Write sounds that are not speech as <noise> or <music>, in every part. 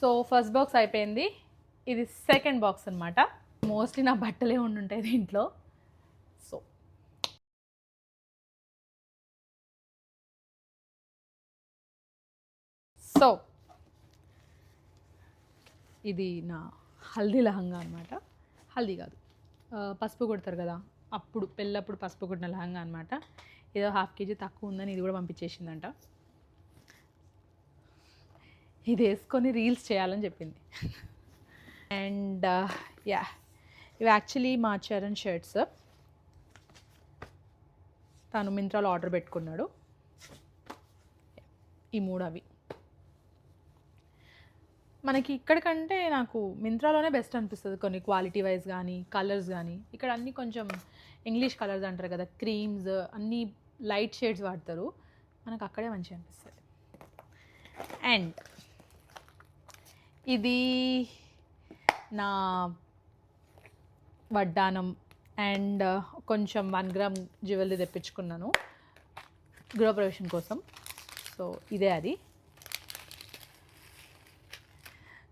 So first box అయిపోయింది. ఇది second box అనమాట మోస్ట్లీ నా బట్టలే ఉండుంటాయి దీంట్లో. సో సో ఇది నా హల్దీ లహంగా అనమాట హల్దీ కాదు. పసుపు కొడతారు కదా అప్పుడు పెళ్ళప్పుడు పసుపు కొట్టిన లహంగా అనమాట ఏదో హాఫ్ కేజీ తక్కువ ఉందని ఇది కూడా పంపించేసిందంట. ఇది వేసుకొని రీల్స్ చేయాలని చెప్పింది. అండ్ uh, యా ఇవి యాక్చువల్లీ మా చరణ్ షర్ట్స్ తను మింత్రాలో ఆర్డర్ పెట్టుకున్నాడు. ఈ మూడు అవి. మనకి ఇక్కడికంటే నాకు మింత్రాలోనే బెస్ట్ అనిపిస్తుంది. కొన్ని క్వాలిటీ వైజ్ కానీ కలర్స్ కానీ ఇక్కడ అన్నీ కొంచెం ఇంగ్లీష్ కలర్స్ అంటారు కదా క్రీమ్స్ అన్నీ లైట్ షేడ్స్ వాడతారు. మనకు అక్కడే మంచిగా అనిపిస్తుంది. అండ్ ఇది నా వడ్డానం అండ్ కొంచెం వన్ గ్రామ్ జ్యువెలరీ తెప్పించుకున్నాను గృహప్రవేశం కోసం. సో ఇదే అది.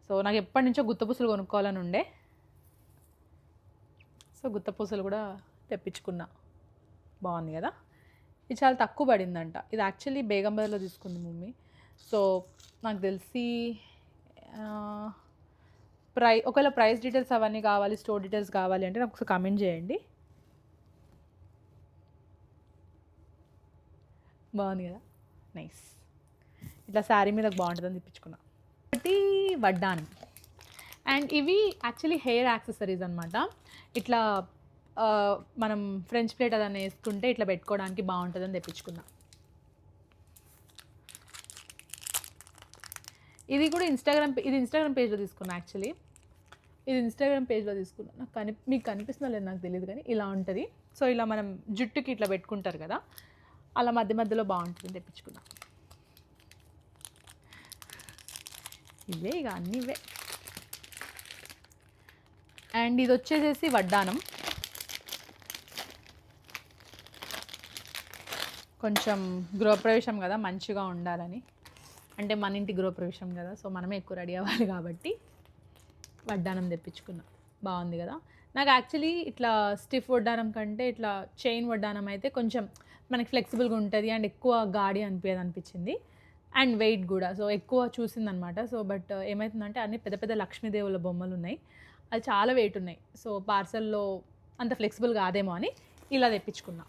సో నాకు ఎప్పటి నుంచో గుత్తపూసలు కొనుక్కోవాలని ఉండే. సో గుత్తపూసలు కూడా తెప్పించుకున్నా. బాగుంది కదా? ఇది చాలా తక్కువ పడిందంట. ఇది యాక్చువల్లీ బేగంబర్లో తీసుకుంది మమ్మీ. సో నాకు తెలిసి ప్రై ఒకవేళ ప్రైస్ డీటెయిల్స్ అవన్నీ కావాలి స్టోర్ డీటెయిల్స్ కావాలి అంటే నాకు ఒకసారి కమెంట్ చేయండి. బాగుంది కదా? నైస్ ఇట్లా శారీ మీద బాగుంటుందని తెప్పించుకున్నా. ఒకటి వడ్డాన్ అండ్ ఇవి యాక్చువల్లీ హెయిర్ యాక్సెసరీస్ అనమాట ఇట్లా మనం ఫ్రెంచ్ ప్లేట్ అదన్నీ వేసుకుంటే ఇట్లా పెట్టుకోవడానికి బాగుంటుందని తెప్పించుకున్నా. ఇది కూడా ఇన్స్టాగ్రామ్ ఇది ఇన్స్టాగ్రామ్ పేజ్లో తీసుకున్నా యాక్చువల్లీ ఇది ఇన్స్టాగ్రామ్ పేజ్లో తీసుకున్నా. నాకు కని మీకు కనిపిస్తుందో లేదు నాకు తెలియదు కానీ ఇలా ఉంటుంది. సో ఇలా మనం జుట్టుకి ఇట్లా పెట్టుకుంటారు కదా అలా మధ్య మధ్యలో బాగుంటుంది తెప్పించుకున్నా. ఇవే ఇక అన్నీ ఇవే. అండ్ ఇది వచ్చేసేసి వడ్డానం కొంచెం గృహప్రవేశం కదా మంచిగా ఉండాలని. అంటే మన ఇంటి గృహప్రవేశం కదా సో మనమే ఎక్కువ రెడీ అవ్వాలి కాబట్టి వడ్డానం తెప్పించుకున్నా. బాగుంది కదా? నాకు యాక్చువల్లీ ఇట్లా స్టిఫ్ వడ్డానం కంటే ఇట్లా చైన్ వడ్డానం అయితే కొంచెం మనకి ఫ్లెక్సిబుల్గా ఉంటుంది అండ్ ఎక్కువ గాడి అనిపించదు అనిపించింది. అండ్ వెయిట్ కూడా సో ఎక్కువ చూసిందనమాట. సో బట్ ఏమవుతుందంటే అన్ని పెద్ద పెద్ద లక్ష్మీదేవుల బొమ్మలు ఉన్నాయి. అది చాలా వెయిట్ ఉన్నాయి. సో పార్సల్లో అంత ఫ్లెక్సిబుల్ కాదేమో అని ఇలా తెప్పించుకున్నా.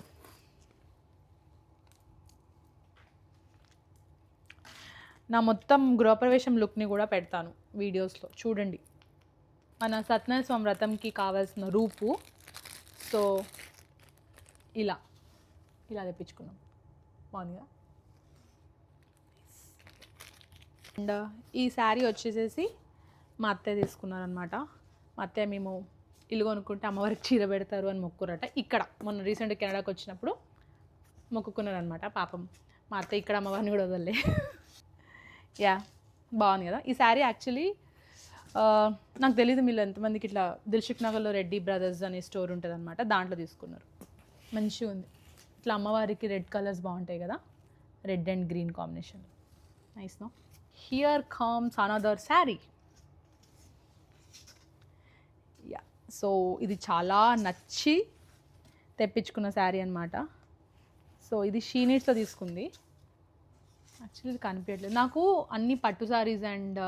నా మొత్తం గృహప్రవేశం లుక్ని కూడా పెడతాను వీడియోస్లో. చూడండి. మన సత్యనారాయణ స్వామి వ్రతంకి కావాల్సిన రూపు. సో ఇలా. ఇలా తెప్పించుకున్నాం. బాగుందిగా? అండ్ ఈ శారీ వచ్చేసేసి మా అత్తయ్య తీసుకున్నారనమాట మా అత్తయ్య మేము ఇల్లు కొనుక్కుంటే అమ్మవారికి చీర పెడతారు అని మొక్కురట. ఇక్కడ మొన్న రీసెంట్ కెనడాకి వచ్చినప్పుడు మొక్కుకున్నారనమాట పాపం. మా అత్తయ్య ఇక్కడ అమ్మవారిని కూడా వదలలే. యా బాగుంది కదా. ఈ శారీ యాక్చువల్లీ నాకు తెలియదు మీరు ఎంతమందికి ఇట్లా దిల్షుక్ నగర్లో రెడ్డి బ్రదర్స్ అనే స్టోర్ ఉంటుంది అనమాట దాంట్లో తీసుకున్నారు. మంచిగా ఉంది. ఇట్లా అమ్మవారికి రెడ్ కలర్స్ బాగుంటాయి కదా. Red and green combination nice no here comes another sari. Yeah so ఇది చాలా నచ్చి తెప్పించుకున్న శారీ అనమాట సో ఇది షీనీట్స్లో తీసుకుంది. యాక్చువల్లీ ఇది కనిపించట్లేదు. నాకు అన్ని పట్టు శారీస్ అండ్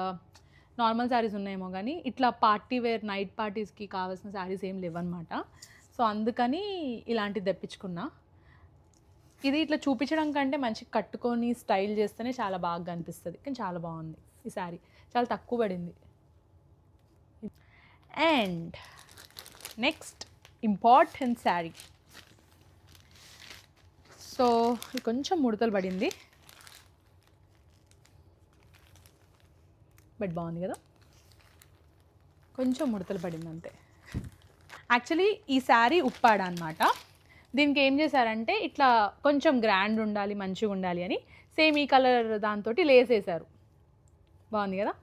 నార్మల్ శారీస్ ఉన్నాయేమో కానీ ఇట్లా పార్టీ వేర్ నైట్ పార్టీస్కి కావాల్సిన శారీస్ ఏం లేవన్నమాట. సో అందుకని ఇలాంటిది తెప్పించుకున్నా. ఇది ఇట్లా చూపించడం కంటే మంచి కట్టుకొని స్టైల్ చేస్తేనే చాలా బాగా కనిపిస్తుంది. కానీ చాలా బాగుంది ఈ శారీ చాలా తక్కువ పడింది. And next important sari so ఇది కొంచెం ముడతలు పడింది. బట్ బాగుంది కదా? కొంచెం ముడతలు పడింది అంతే. యాక్చువల్లీ ఈ శారీ ఉప్పాడ అనమాట దీనికి ఏం చేశారంటే ఇట్లా కొంచెం గ్రాండ్ ఉండాలి మంచిగా ఉండాలి అని సేమ్ ఈ కలర్ దాంతో లేసేశారు. బాగుంది కదా?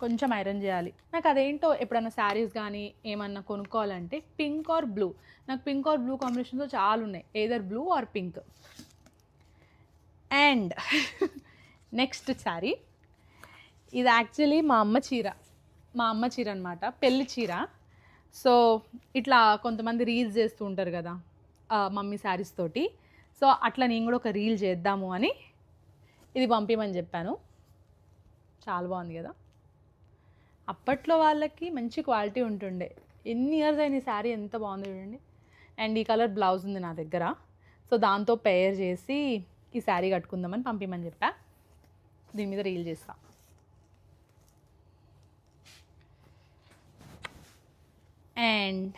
కొంచెం ఐరన్ చేయాలి. నాకు అదేంటో ఎప్పుడన్నా శారీస్ కానీ ఏమన్నా కొనుక్కోవాలంటే పింక్ ఆర్ బ్లూ. నాకు పింక్ ఆర్ బ్లూ కాంబినేషన్తో చాలా ఉన్నాయి. Either blue or pink and next sari. ఇది యాక్చువల్లీ మా అమ్మ చీర. మా అమ్మ చీర అనమాట పెళ్ళి చీర. సో ఇట్లా కొంతమంది రీల్స్ చేస్తూ ఉంటారు కదా మమ్మీ శారీస్ తోటి. సో అట్లా నేను కూడా ఒక రీల్ చేద్దాము అని ఇది పంపించమని చెప్పాను. చాలా బాగుంది కదా. అప్పట్లో వాళ్ళకి మంచి క్వాలిటీ ఉంటుండే. ఎన్ని ఇయర్స్ అయిన ఈ శారీ ఎంత బాగుంది చూడండి. అండ్ ఈ కలర్ బ్లౌజ్ ఉంది నా దగ్గర. సో దాంతో పేర్ చేసి ఈ శారీ కట్టుకుందామని పంపించమని చెప్పా. దీని మీద రీల్ చేస్తా. And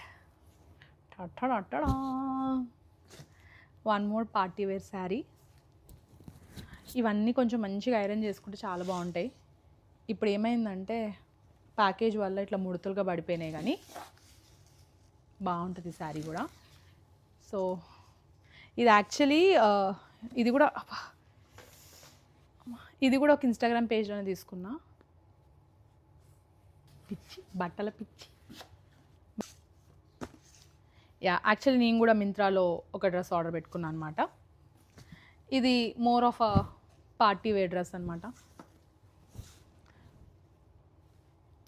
one more party wear sari. ఇవన్నీ కొంచెం మంచిగా ఐరన్ చేసుకుంటే చాలా బాగుంటాయి. ఇప్పుడు ఏమైందంటే ప్యాకేజ్ వల్ల ఇట్లా ముడతలుగా పడిపోయినాయి కానీ బాగుంటుంది శారీ కూడా. సో ఇది యాక్చువల్లీ ఇది కూడా ఇది కూడా ఒక ఇన్స్టాగ్రామ్ పేజ్లోనే తీసుకున్నా. పిచ్చి బట్టల పిచ్చి. యా యాక్చువల్లీ నేను కూడా మింత్రాలో ఒక డ్రెస్ ఆర్డర్ పెట్టుకున్నాను అనమాట ఇది more of a party wear dress అనమాట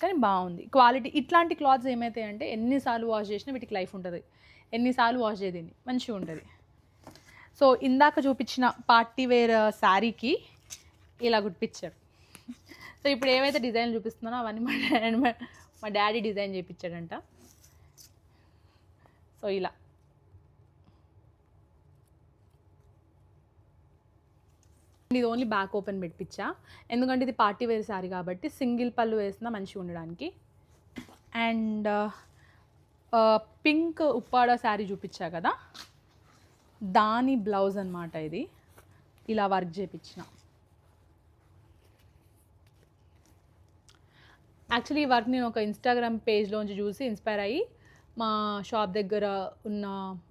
కానీ బాగుంది. క్వాలిటీ ఇట్లాంటి క్లాత్స్ ఏమవుతాయి అంటే ఎన్నిసార్లు వాష్ చేసినా వీటికి లైఫ్ ఉంటుంది. ఎన్నిసార్లు వాష్ చేయదండి మంచిగా ఉంటుంది సో ఇందాక చూపించిన పార్టీ వేర్ శారీకి ఇలా గుర్తించారు సో ఇప్పుడు ఏవైతే డిజైన్ చూపిస్తున్నానో అవన్నీ మా డాడీ మా డాడీ డిజైన్ చేయించాడంట సో ఇలా. ఇది ఓన్లీ బ్యాక్ ఓపెన్ పెట్టించా ఎందుకంటే ఇది పార్టీ వేర్ శారీ కాబట్టి సింగిల్ పళ్ళు వేసినా మంచిగా ఉండడానికి. అండ్ పింక్ ఉప్పాడ శారీ చూపించా కదా? దాని బ్లౌజ్ అనమాట ఇది. ఇలా వర్క్ చేయించిన యాక్చువల్లీ ఈ వర్క్ నేను ఒక ఇన్స్టాగ్రామ్ పేజ్లోంచి చూసి ఇన్స్పైర్ అయ్యి మా షాప్ దగ్గర ఉన్న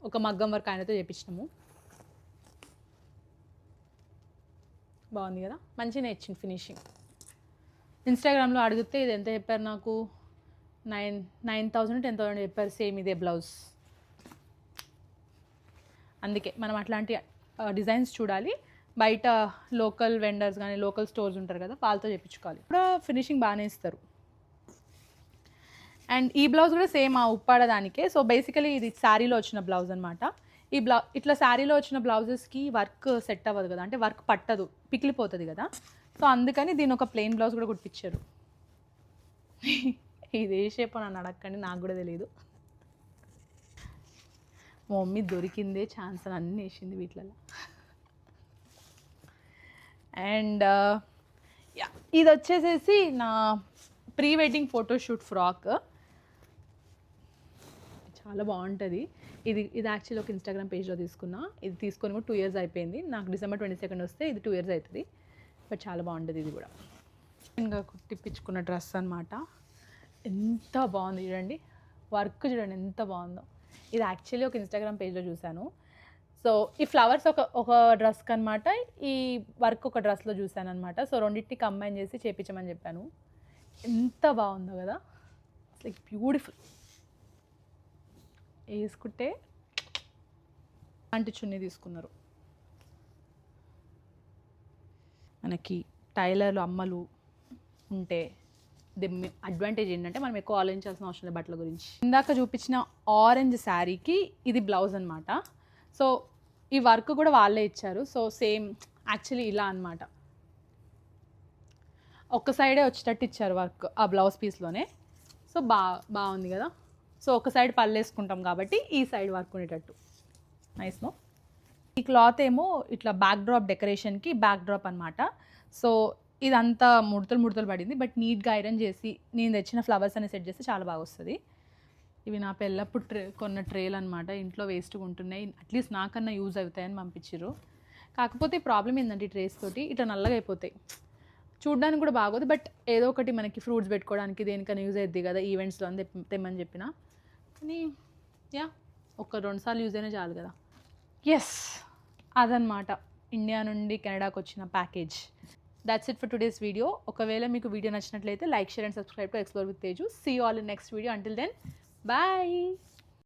ఒక మగ్గం వర్క్ ఆయనతో చేపించినాము. బాగుంది కదా? మంచిగా ఇచ్చింది ఫినిషింగ్ ఇన్స్టాగ్రామ్లో అడిగితే ఇది ఎంత చెప్పారు నాకు? Nine nine thousand ten thousand చెప్పారు సేమ్ ఇదే బ్లౌజ్ అందుకే మనం అట్లాంటి డిజైన్స్ చూడాలి. బయట లోకల్ వెండర్స్ కానీ లోకల్ స్టోర్స్ ఉంటారు కదా వాళ్ళతో చేయించుకోవాలి కూడా ఫినిషింగ్ బాగానే ఇస్తారు. అండ్ ఈ బ్లౌజ్ కూడా సేమ్ ఆ ఉప్పాడ దానికే. సో బేసికలీ ఇది శారీలో వచ్చిన బ్లౌజ్ అనమాట ఈ బ్లౌ ఇట్లా శారీలో వచ్చిన బ్లౌజెస్కి వర్క్ సెట్ అవ్వదు కదా. అంటే వర్క్ పట్టదు. పికిలిపోతుంది కదా. సో అందుకని దీని ఒక ప్లెయిన్ బ్లౌజ్ కూడా కుట్టించారు. <laughs> ఇది ఏ షేప్ నన్ను అడగండి నాకు కూడా తెలియదు మా మమ్మీ దొరికిందే ఛాన్స్ అని అన్నీ వేసింది వీటిలలో అండ్ uh, ఇది వచ్చేసేసి నా ప్రీ వెడ్డింగ్ ఫోటోషూట్ ఫ్రాక్ చాలా బాగుంటుంది. ఇది ఇది యాక్చువల్లీ ఒక ఇన్స్టాగ్రామ్ పేజ్లో తీసుకున్నా. ఇది తీసుకొని కూడా టూ ఇయర్స్ అయిపోయింది. నాకు డిసెంబర్ ట్వంటీ సెకండ్ వస్తే ఇది టూ ఇయర్స్ అవుతుంది బట్ చాలా బాగుంటుంది ఇది కూడా. ఇంకా కుట్టిపించుకున్న డ్రెస్ అనమాట ఎంత బాగుంది చూడండి. వర్క్ చూడండి ఎంత బాగుందో. ఇది యాక్చువల్లీ ఒక ఇన్స్టాగ్రామ్ పేజ్లో చూశాను. సో ఈ ఫ్లవర్స్ ఒక ఒక డ్రెస్కి అనమాట ఈ వర్క్ ఒక డ్రెస్లో చూశాను అనమాట సో రెండింటిని కంబైన్ చేసి చేపించమని చెప్పాను. ఎంత బాగుందో కదా. లైక్ బ్యూటిఫుల్ వేసుకుంటే అంటి చున్నీ తీసుకున్నారు. మనకి టైలర్లు అమ్మలు ఉంటే అడ్వాంటేజ్ ఏంటంటే మనం ఎక్కువ ఆలోచించాల్సిన అవసరం లేదు బట్టల గురించి. ఇందాక చూపించిన ఆరెంజ్ శారీకి ఇది బ్లౌజ్ అనమాట సో ఈ వర్క్ కూడా వాళ్ళే ఇచ్చారు. సో సేమ్ యాక్చువల్లీ ఇలా అన్నమాట. ఒక్క సైడే వచ్చేటట్టు ఇచ్చారు వర్క్ ఆ బ్లౌజ్ పీస్లోనే సో బా బాగుంది కదా? సో ఒక సైడ్ పళ్ళు వేసుకుంటాం కాబట్టి ఈ సైడ్ వర్క్ ఉండేటట్టు నైస్ నో ఈ క్లాత్ ఏమో ఇట్లా బ్యాక్ డ్రాప్ డెకరేషన్కి బ్యాక్ డ్రాప్ అనమాట సో ఇదంతా ముడతలు ముడతలు పడింది. బట్ నీట్గా ఐరన్ చేసి నేను తెచ్చిన ఫ్లవర్స్ అని సెట్ చేస్తే చాలా బాగా వస్తుంది. ఇవి నా పెళ్ళప్పుడు ట్రే కొన్న ట్రేలు అనమాట ఇంట్లో వేస్ట్గా ఉంటున్నాయి. అట్లీస్ట్ నాకన్నా యూజ్ అవుతాయని పంపించారు కాకపోతే ప్రాబ్లం ఏంటంటే ఈ ట్రేస్ తోటి ఇట్లా నల్లగా అయిపోతాయి. చూడడానికి కూడా బాగోదు. బట్ ఏదో ఒకటి మనకి ఫ్రూట్స్ పెట్టుకోవడానికి దేనికైనా యూజ్ అవుద్ది కదా ఈవెంట్స్లో అని తెమ్మని చెప్పిన. కానీ యా ఒక రెండు సార్లు యూజ్ అయినా చాలు కదా. ఎస్ అదనమాట ఇండియా నుండి కెనడాకి వచ్చిన package. That's it for today's video ఒకవేళ మీకు వీడియో నచ్చినట్లయితే like share and subscribe to explore with Teju see all in next video until then bye